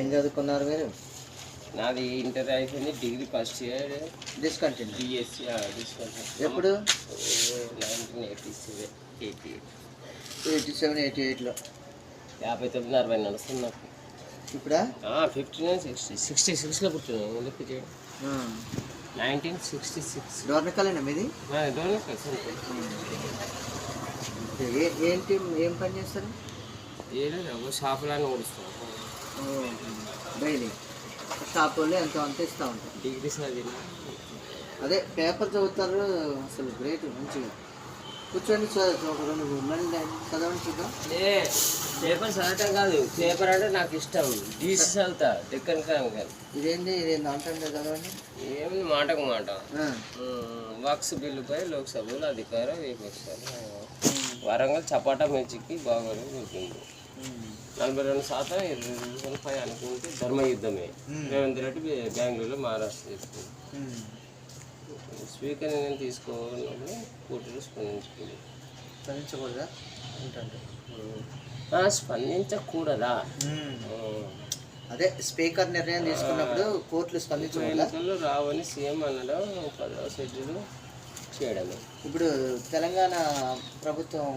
ఏం చదువుకున్నారు మీరు? నాది ఇంటర్ అయిపోయింది degree first year. Discontinue. DSC discount ఎప్పుడు? Nineteen eighty seven eighty eighty. Seven eighty ఎయిట్లో. యాభై తొమ్మిది అరవై నడుస్తుంది నాకు. ఇప్పుడా? ఫిఫ్టీ నైన్ సిక్స్టీ సిక్స్టీ సిక్స్లో పుట్టినాను లెక్క చేయడం. Nineteen sixty six. డోర్నకాలేనా మీది? డోర్ కలిసి ఏ ఏంటి ఏం పని చేస్తారు? ఏదో షాపులను ఓడిస్తాను డైలీ. షాప్ వాళ్ళు ఎంతో అంత ఇస్తూ ఉంటారు. డిగ్రీ చదివిన అదే పేపర్ చదువుతారు అసలు గ్రేట్ మంచిగా. కూర్చొని చదువు ఒక రెండు మళ్ళీ చదవండి చూద్దాం. పేపర్ చదవటం కాదు. పేపర్ అంటే నాకు ఇష్టం. డీసీ చదువుతా డెక్కన్ ఇదేంటి ఇదేంటి అంటుండే చదవండి. ఏమి మాటకు మాట. వాక్స్ బిల్లుపై లోక్సభలో అధికారం విపక్షాలు వరంగల్ చపాటా బాగోలు ఉంటుంది ఉమ్. నలభై రెండు శాతం ఇరవై పై అనుకుంటే ధర్మ యుద్ధమే. రేవంత్ రెడ్డి బెంగళూరులో మహారాష్ట్ర చేసుకుంది ఉమ్. స్పీకర్ నేను తీసుకోవాలన్నప్పుడు కూతురు స్పందించుకుంది. స్పందించకూడదా? స్పందించకూడదా? అదే స్పీకర్ నిర్ణయం తీసుకున్నప్పుడు కోర్టులు స్పందించకూడదా రావని సీఎం అనడం పదవ షెడ్యూల్. చేయడమే. ఇప్పుడు తెలంగాణ ప్రభుత్వం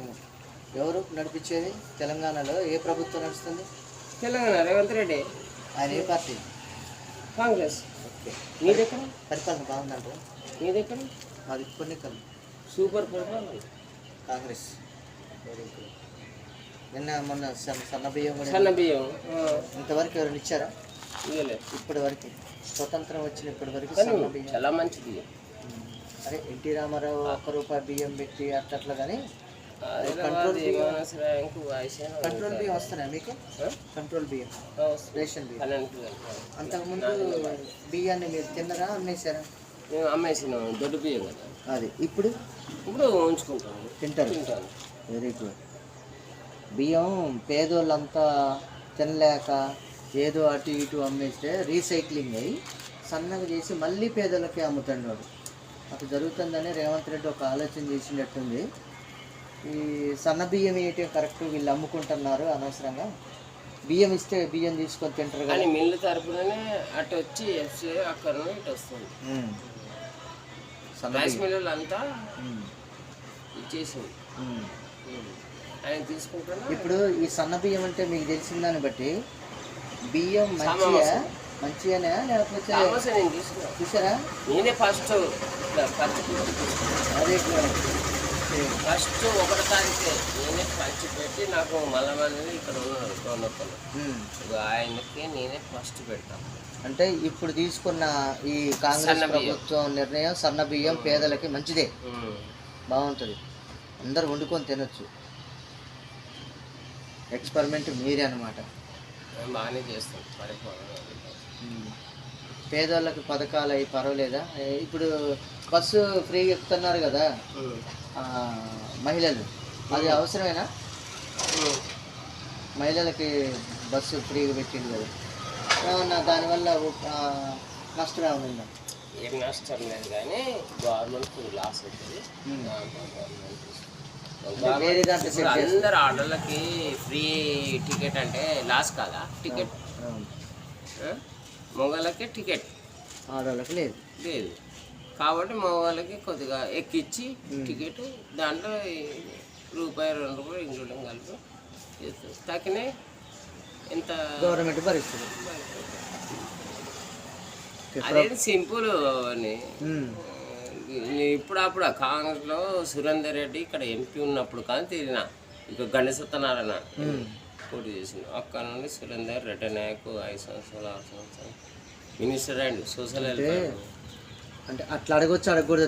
ఎవరు నడిపించేది? తెలంగాణలో ఏ ప్రభుత్వం నడుస్తుంది? తెలంగాణ రేవంత్ రెడ్డి. ఆయన ఏ పార్టీ? కాంగ్రెస్. ఓకే. నీ దగ్గర పరిపాలన బాగుందంట నీ దగ్గర మాది కొన్నికలు సూపర్ పరిపాలన. కాంగ్రెస్. నిన్న మొన్న సన్న బియ్యం కూడా సన్న బియ్యం ఇంతవరకు ఎవరైనా ఇచ్చారా? ఇప్పటి వరకు స్వతంత్రం వచ్చిన ఇప్పటి వరకు చాలా మంచిది. అరే ఎన్టీ రామారావు ఒక్క రూపాయి బియ్యం పెట్టి అట్లా కానీ వాయిసేన కంట్రోల్ బియ్యం వస్తున్నాయి మీకు? కంట్రోల్ బియ్యం. రేషన్ బియ్యం. అంతకుముందు బియ్యాన్ని మీరు తిన్నరా అమ్మేశారా? మేము అమ్మేసినాం దొడ్డు బియ్యం కదా. అది. ఇప్పుడు? ఇప్పుడు ఉంచుకుంటాము తింటారు. తింటాను వెరీ గుడ్ బియ్యం పేదోళ్ళంతా తినలేక ఏదో అటు ఇటు అమ్మేస్తే రీసైక్లింగ్ అయ్యి సన్నగా చేసి మళ్ళీ పేదలకి అమ్ముతున్నాడు అటు జరుగుతుందని రేవంత్ రెడ్డి ఒక ఆలోచన చేసినట్టుంది. ఈ సన్న బియ్యం వేయటం కరెక్ట్ వీళ్ళు అమ్ముకుంటున్నారు అనవసరంగా? బియ్యం ఇస్తే బియ్యం తీసుకొని తింటారు కానీ మిల్లు తరపుననే అటు వచ్చి అక్కడ ఇటు వస్తుంది. ఉమ్. సన్న రైస్ బియ్యం. మిల్లులు అంతా ఉమ్. ఇచ్చేసింది. ఉమ్. ఆయన తీసుకుంటున్నా. ఇప్పుడు ఈ సన్న బియ్యం అంటే మీకు తెలిసిన దాన్ని బట్టి బియ్యం మంచిగా మంచిగానే లేకపోతే నేను తీసుకున్నా. చూసారా? నేనే ఫస్ట్ అదే ఫస్ట్ ఒకటి తారీఖే నేనే ఖర్చు పెట్టి నాకు మళ్ళీ ఇక్కడ ఉన్నాడు ఉమ్. ఆయనకి నేనే ఫస్ట్ పెడతాను అంటే ఇప్పుడు తీసుకున్న ఈ కాంగ్రెస్. ప్రభుత్వం నిర్ణయం సన్న బియ్యం పేదలకి మంచిదే. బాగుంటుంది. అందరు వండుకొని తినొచ్చు. ఎక్స్పెరిమెంట్ మీరే అనమాట బాగానే చేస్తాం. పేదోళ్ళకి పథకాలు అవి పర్వాలేదా? ఇప్పుడు బస్సు ఫ్రీ ఎక్కుతున్నారు కదా మహిళలు. అది అవసరమేనా? మహిళలకి బస్సు ఫ్రీగా పెట్టింది కదా. ఏమన్నా దానివల్ల నష్టం ఏమైనా ఉందా? ఏం నష్టం లేదు కానీ గవర్నమెంట్ లాస్ అవుతుంది. అందరు ఆటోలకి ఫ్రీ టికెట్ అంటే లాస్ కాదా? టికెట్. మొగలకి టికెట్. ఆడవాళ్ళకి లేదు. లేదు. కాబట్టి మగవాళ్ళకి కొద్దిగా ఎక్కిచ్చి. టికెట్ దాంట్లో రూపాయి రెండు రూపాయలు ఇంక్లూడింగ్ కలిపి చేస్తారు. తక్కినే ఎంత గవర్నమెంట్ భరిస్తుంది. అదేది సింపుల్ అని. ఉమ్. ఇప్పుడు అప్పుడు కాంగ్రెస్లో సురేందర్ రెడ్డి ఇక్కడ ఎంపీ ఉన్నప్పుడు కానీ తిరిగిన. ఇక గణేశ సత్యనారాయణ. పోటీ చేసిండు అక్కడ నుండి సురేందర్ నాయక్ ఐదు సంవత్సరాలు ఆరు సంవత్సరాలు. మినిస్టర్ అండ్ సోషల్ అంటే అట్లా అడగొచ్చు అడగకూడదు